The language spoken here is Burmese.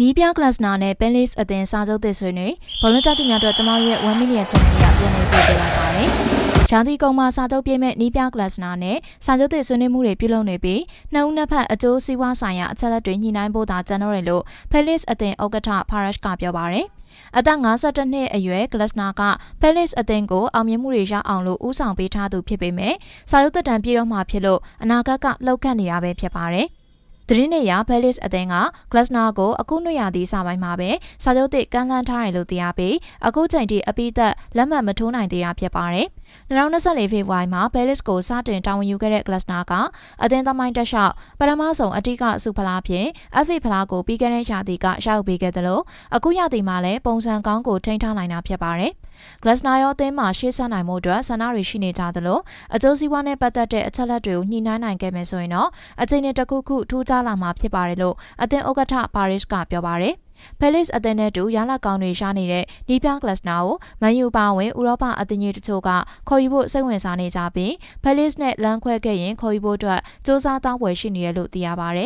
နီးပြကလပ်နာနဲ့ပန်လစ်အသင်းစာချုပ်သစ်ဆွေးနွေးဘောလုံးကြသူများတို့ကျွန်တော်ရဲ့1 million channel ကပြန်လည်ကြိုဆိုလိုက်ပါတယ်။ရာသီကုံမှာစာချုပ်ပြည့်မဲ့နီးပြကလပ်နာနဲ့စာချုပ်သစ်ဆွေးနွေးမှုတွေပြုလုပ်နေပြီးနှစ်ဦးနှစ်ဖက်အကျိုးစီးပွားဆိုင်ရာအချက်အလက်တွေညှိနှိုင်းဖို့သာကြံတော့တယ်လို့ပန်လစ်အသင်းဥက္ကဋ္ဌဖာရက်ရှ်ကပြောပါတယ်။အသက်52နှစ်အရွယ်ဂလတ်နာကပယ်လစ်အသင်းကိုအောင်မြင်မှုတွေရအောင်လို့ဦးဆောင်ပေးထားသူဖြစ်ပေမဲ့စာရုပ်သက်တမ်းပြည်တော့မှဖြစ်လို့အနာဂတ်ကလှုပ်ခတ်နေတာပဲဖြစ်ပါတယ်။ သတင်းတွေရဘယ်လစ်အသင်းကဂလတ်နာကိုအခုနှွေရသည့်စာပိုင်းမှာပဲစာချုပ်သစ်ကမ်းလှမ်းထားတယ်လို့သိရပြီးအခုချိန်ထိအပိသက်လက်မှတ်မထိုးနိုင်သေးတာဖြစ်ပါတယ်။ 2024ဖေဖော်ဝါရီမှာဘယ်လစ်ကိုစတင်တာဝန်ယူခဲ့တဲ့ဂလတ်နာကအသင်းသမိုင်းတက်လျှောက်ပထမဆုံးအတိကစုဖလားဖြင့် FA ဖလားကိုပြီးခဲ့တဲ့ရာသီကရှောက်ပေးခဲ့တယ်လို့အခုရာသီမှာလည်းပုံစံကောင်းကိုထိန်းထားနိုင်တာဖြစ်ပါတယ်။ဂလတ်နာရောအသင်းမှာရှေ့ဆက်နိုင်မှုအတွက်ဆန္ဒတွေရှိနေကြသလိုအကျိုးစီးပွားနဲ့ပတ်သက်တဲ့အချက်လက်တွေကိုညှိနှိုင်းနိုင်ခဲ့မယ်ဆိုရင်တော့အချိန်နဲ့တစ်ခုခုထူးခြားလာမှာဖြစ်ပါတယ်လို့အသင်းဥက္ကဋ္ဌပါရစ်ကပြောပါတယ် ဖဲလစ်အသင်းနဲ့တူရလာကောင်းတွေရှားနေတဲ့နီးပြကလပ်နာကိုမန်ယူပါဝင်ဥရောပအသင်းကြီးတချို့ကခေါ်ယူဖို့စိတ်ဝင်စားနေကြပြီးဖဲလစ်နဲ့လမ်းခွဲခဲ့ရင်ခေါ်ယူဖို့အတွက်စ조사တောင်းပွဲရှိနေရလို့သိရပါဗျ